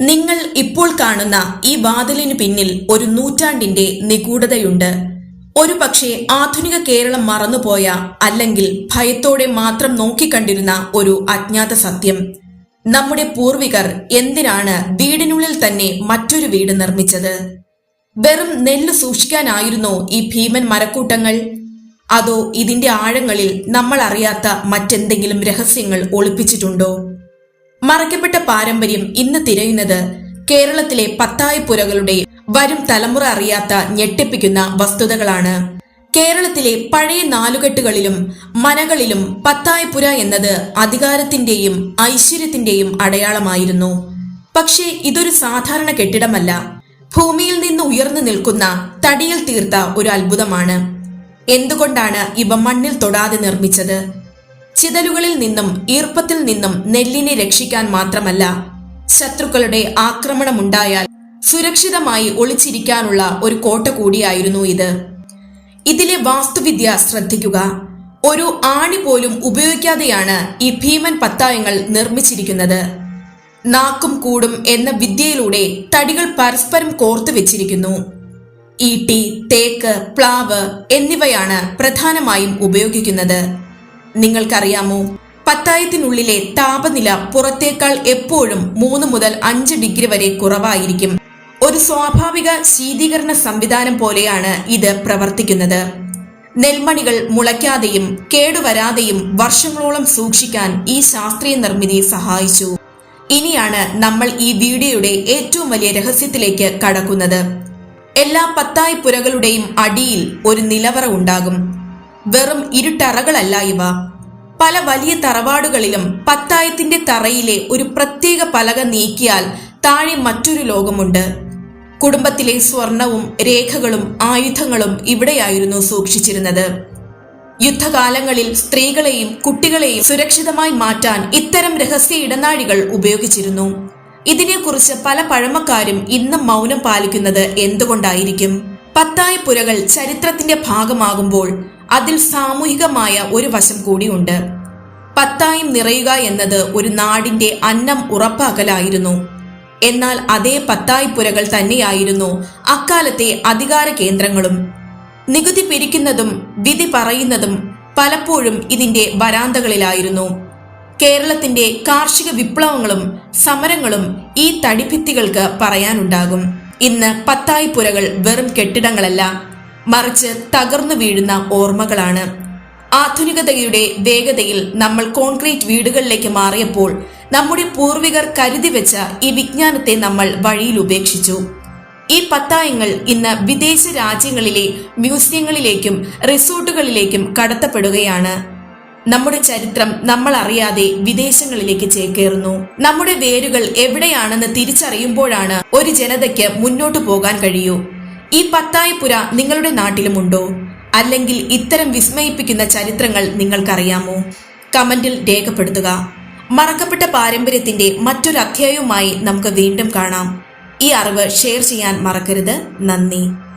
നിങ്ങൾ ഇപ്പോൾ കാണുന്ന ഈ വാതിലിന് പിന്നിൽ ഒരു നൂറ്റാണ്ടിന്റെ നിഗൂഢതയുണ്ട്. ഒരു പക്ഷേ ആധുനിക കേരളം മറന്നുപോയ അല്ലെങ്കിൽ ഭയത്തോടെ മാത്രം നോക്കിക്കണ്ടിരുന്ന ഒരു അജ്ഞാത സത്യം. നമ്മുടെ പൂർവികർ എന്തിനാണ് വീടിനുള്ളിൽ തന്നെ മറ്റൊരു വീട് നിർമ്മിച്ചത്? വെറും നെല്ല് സൂക്ഷിക്കാനായിരുന്നോ ഈ ഭീമൻ മരക്കൂട്ടങ്ങൾ? അതോ ഇതിന്റെ ആഴങ്ങളിൽ നമ്മൾ അറിയാത്ത മറ്റെന്തെങ്കിലും രഹസ്യങ്ങൾ ഒളിപ്പിച്ചിട്ടുണ്ടോ? മറയ്ക്കപ്പെട്ട പാരമ്പര്യം ഇന്ന് തിരയുന്നത് കേരളത്തിലെ പത്തായപ്പുരകളുടെ വരും തലമുറ അറിയാത്ത ഞെട്ടിപ്പിക്കുന്ന വസ്തുതകളാണ്. കേരളത്തിലെ പഴയ നാലുകെട്ടുകളിലും മനകളിലും പത്തായപ്പുര എന്നത് അധികാരത്തിന്റെയും ഐശ്വര്യത്തിന്റെയും അടയാളമായിരുന്നു. പക്ഷേ ഇതൊരു സാധാരണ കെട്ടിടമല്ല. ഭൂമിയിൽ നിന്ന് ഉയർന്നു നിൽക്കുന്ന തടിയിൽ തീർത്ത ഒരു അത്ഭുതമാണ്. എന്തുകൊണ്ടാണ് ഇവ മണ്ണിൽ തൊടാതെ നിർമ്മിച്ചത്? ചിതലുകളിൽ നിന്നും ഈർപ്പത്തിൽ നിന്നും നെല്ലിനെ രക്ഷിക്കാൻ മാത്രമല്ല ശത്രുക്കളുടെ ആക്രമണമുണ്ടായാൽ സുരക്ഷിതമായി ഒളിച്ചിരിക്കാനുള്ള ഒരു കോട്ട കൂടിയായിരുന്നു ഇത്. ഇതിലെ വാസ്തുവിദ്യ ശ്രദ്ധിക്കുക. ഒരു ആണി പോലും ഉപയോഗിക്കാതെയാണ് ഈ ഭീമൻ പത്തായങ്ങൾ നിർമ്മിച്ചിരിക്കുന്നത്. നാക്കും കൂടും എന്ന വിദ്യയിലൂടെ തടികൾ പരസ്പരം കോർത്തു വെച്ചിരിക്കുന്നു. ഈട്ടി തേക്ക് പ്ലാവ് എന്നിവയാണ് പ്രധാനമായും ഉപയോഗിക്കുന്നത്. നിങ്ങൾക്കറിയാമോ? പത്തായത്തിനുള്ളിലെ താപനില പുറത്തേക്കാൾ എപ്പോഴും മൂന്ന് മുതൽ അഞ്ച് ഡിഗ്രി വരെ കുറവായിരിക്കും. ഒരു സ്വാഭാവിക ശീതീകരണ സംവിധാനം പോലെയാണ് ഇത് പ്രവർത്തിക്കുന്നത്. നെൽമണികൾ മുളയ്ക്കാതെയും കേടുവരാതെയും വർഷങ്ങളോളം സൂക്ഷിക്കാൻ ഈ ശാസ്ത്രീയ നിർമ്മിതി സഹായിച്ചു. ഇനിയാണ് നമ്മൾ ഈ വീഡിയോയുടെ ഏറ്റവും വലിയ രഹസ്യത്തിലേക്ക് കടക്കുന്നത്. എല്ലാ പത്തായി പുരകളുടെയും അടിയിൽ ഒരു നിലവറ ഉണ്ടാകും. വെറും ഇരുട്ടറകളല്ല ഇവ. പല വലിയ തറവാടുകളിലും പത്തായത്തിന്റെ തറയിലെ ഒരു പ്രത്യേക പലക നീക്കിയാൽ താഴെ മറ്റൊരു ലോകമുണ്ട്. കുടുംബത്തിലെ സ്വർണവും രേഖകളും ആയുധങ്ങളും ഇവിടെയായിരുന്നു സൂക്ഷിച്ചിരുന്നത്. യുദ്ധകാലങ്ങളിൽ സ്ത്രീകളെയും കുട്ടികളെയും സുരക്ഷിതമായി മാറ്റാൻ ഇത്തരം രഹസ്യ ഇടനാഴികൾ ഉപയോഗിച്ചിരുന്നു. ഇതിനെക്കുറിച്ച് പല പഴമക്കാരും ഇന്നും മൗനം പാലിക്കുന്നത് എന്തുകൊണ്ടായിരിക്കും? പത്തായപ്പുരകൾ ചരിത്രത്തിന്റെ ഭാഗമാകുമ്പോൾ അതിൽ സാമൂഹികമായ ഒരു വശം കൂടിയുണ്ട് പത്തായും നിറയുക എന്നത് ഒരു നാടിന്റെ അന്നം ഉറപ്പാക്കലായിരുന്നു. എന്നാൽ അതേ പത്തായിപ്പുരകൾ തന്നെയായിരുന്നു അക്കാലത്തെ അധികാര കേന്ദ്രങ്ങളും. നികുതി പിരിക്കുന്നതും വിധി പറയുന്നതും പലപ്പോഴും ഇതിന്റെ വരാന്തകളിലായിരുന്നു. കേരളത്തിന്റെ കാർഷിക വിപ്ലവങ്ങളും സമരങ്ങളും ഈ തടിഭിത്തികൾക്ക് പറയാനുണ്ടാകും. ഇന്ന് പത്തായിപ്പുരകൾ വെറും കെട്ടിടങ്ങളല്ല മറിച്ച് തകർന്നു വീഴുന്ന ഓർമ്മകളാണ്. ആധുനികതയുടെ വേഗതയിൽ നമ്മൾ കോൺക്രീറ്റ് വീടുകളിലേക്ക് മാറിയപ്പോൾ നമ്മുടെ പൂർവികർ കരുതി വെച്ച ഈ വിജ്ഞാനത്തെ നമ്മൾ വഴിയിൽ ഉപേക്ഷിച്ചു. ഈ പത്തായങ്ങൾ ഇന്ന് വിദേശ രാജ്യങ്ങളിലെ മ്യൂസിയങ്ങളിലേക്കും റിസോർട്ടുകളിലേക്കും കടത്തപ്പെടുകയാണ്. നമ്മുടെ ചരിത്രം നമ്മൾ അറിയാതെ വിദേശങ്ങളിലേക്ക് ചേക്കേറുന്നു. നമ്മുടെ വേരുകൾ എവിടെയാണെന്ന് തിരിച്ചറിയുമ്പോഴാണ് ഒരു ജനതയ്ക്ക് മുന്നോട്ടു പോകാൻ കഴിയൂ. ഈ പത്തായപ്പുര നിങ്ങളുടെ നാട്ടിലുമുണ്ടോ? അല്ലെങ്കിൽ ഇത്തരം വിസ്മയിപ്പിക്കുന്ന ചരിത്രങ്ങൾ നിങ്ങൾക്കറിയാമോ? കമന്റിൽ രേഖപ്പെടുത്തുക. മറക്കപ്പെട്ട പാരമ്പര്യത്തിന്റെ മറ്റൊരു അധ്യായവുമായി നമുക്ക് വീണ്ടും കാണാം. ഈ അറിവ് ഷെയർ ചെയ്യാൻ മറക്കരുത്. നന്ദി.